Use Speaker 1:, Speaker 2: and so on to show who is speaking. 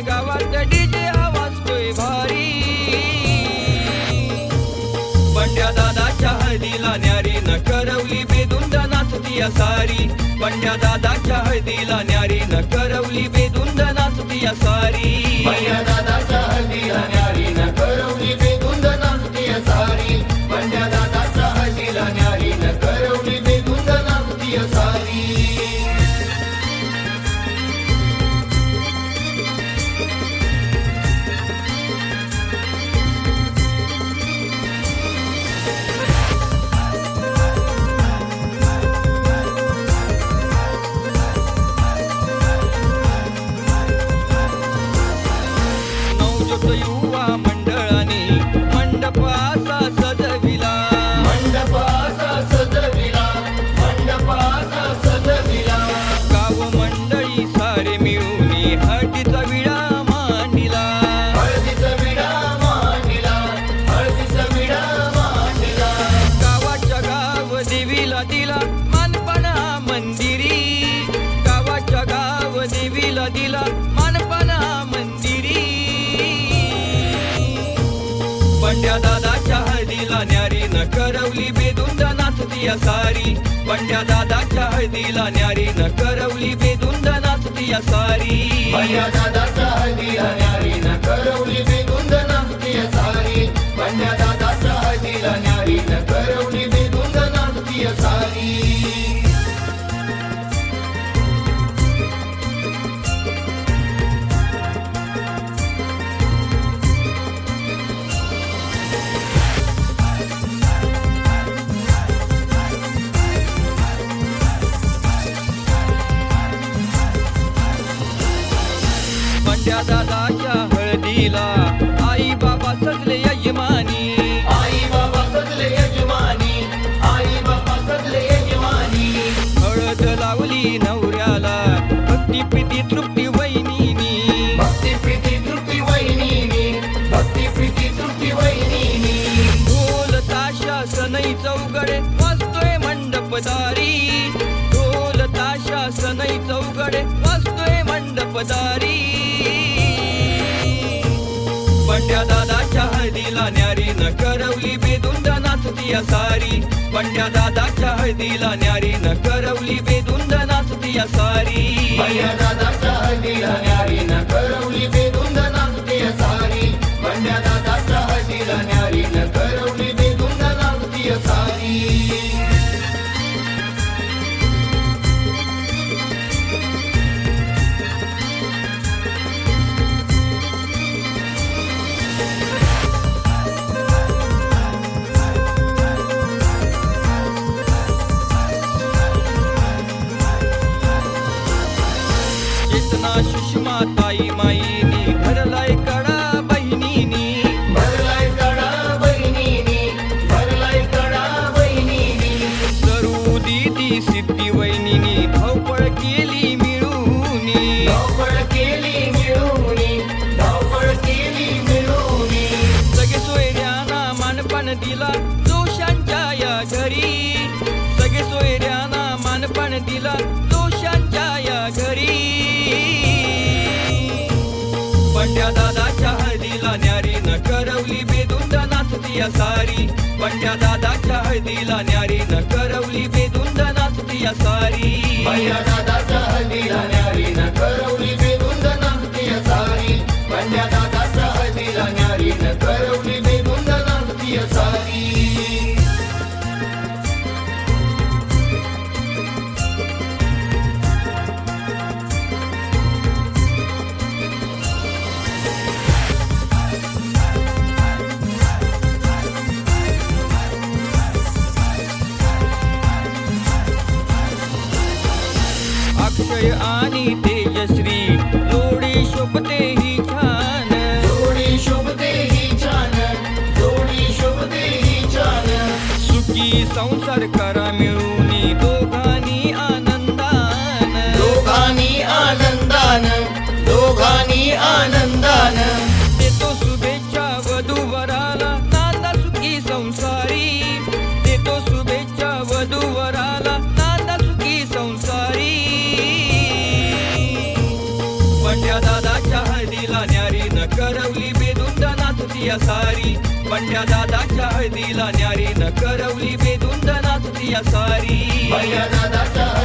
Speaker 1: गावात डीजे आवाजतोय भारी. पंड्या दादाच्या हळदीला न्यारी न करवली बेदुंद नाचती या सारी. पंड्या दादाच्या हळदीला न्यारी न करवली बेदुंद नाचती या सारी.
Speaker 2: दादाच्या हळदीला न्यारी न करवली बेदुंद नाचती सारी. पंड्या दादाच्या हळदीला न्यारी न करवली बेदुंद नाचती सारी.
Speaker 1: युवा मंडळाने मंडपाचा हळदीला न्यारी न करवली बेदून नाचती या सारी. पंड्या दादाच्या हळदीला न्यारी न करवली बेदून नाचती या सारी.
Speaker 2: पंड्या दादाच्या हळदीला न्यारी दादाच्या हळदीला
Speaker 1: आई बाबा सजले यजमानी.
Speaker 2: आई बाबा सजले यजमानी. आई बाबा सजले यजमानी.
Speaker 1: हळद लावली नवऱ्याला भक्ती प्रीती तृप्ती वहिनीनी.
Speaker 2: भक्ती प्रीती तृप्ती भक्ती प्रीती तृप्ती
Speaker 1: ढोल ताशा सनई चौगडे वाजतोय मंडपदारी. ढोल ताशा सनई चौगडे वाजतोय मंडपदारी. पंड्या दादाच्या हळदीला न्यारी न करवली बेदुंद नाचती सारी. पंड्या दादाच्या हळदीला न्यारी न करवली बेदुंद नाचती सारी.
Speaker 2: पंड्या दादाच्या हळदीला न्यारी न करवली बेदुंद नाचती सारी.
Speaker 1: पंड्या मान दिला जोशांच्या या घरी. सगळे सोयऱ्यांना मानपण दिला जोशांच्या या घरी. पंड्या दादाच्या हळदीला न्यारी न करवली बेदुंद नाचती सारी. पंड्या दादाच्या हळदीला न्यारी न करवली अक्षय आणि तेजश्री जोडी शोभते ही छान.
Speaker 2: जोडी शोभते ही छान. जोडी शोभते ही छान.
Speaker 1: सुखी संसार करा मिळून दोघांनी आनंदान.
Speaker 2: दोघांनी आनंदान दोघांनी आनंदान.
Speaker 1: पंड्या दादाच्या हळदीला न्यारी न करवली बेदुंदना तुझिया सारी.
Speaker 2: पंड्या दादाच्या हळदीला न्यारी न करवली बेदुंदना तुझिया सारी. पंड्या दादाच्या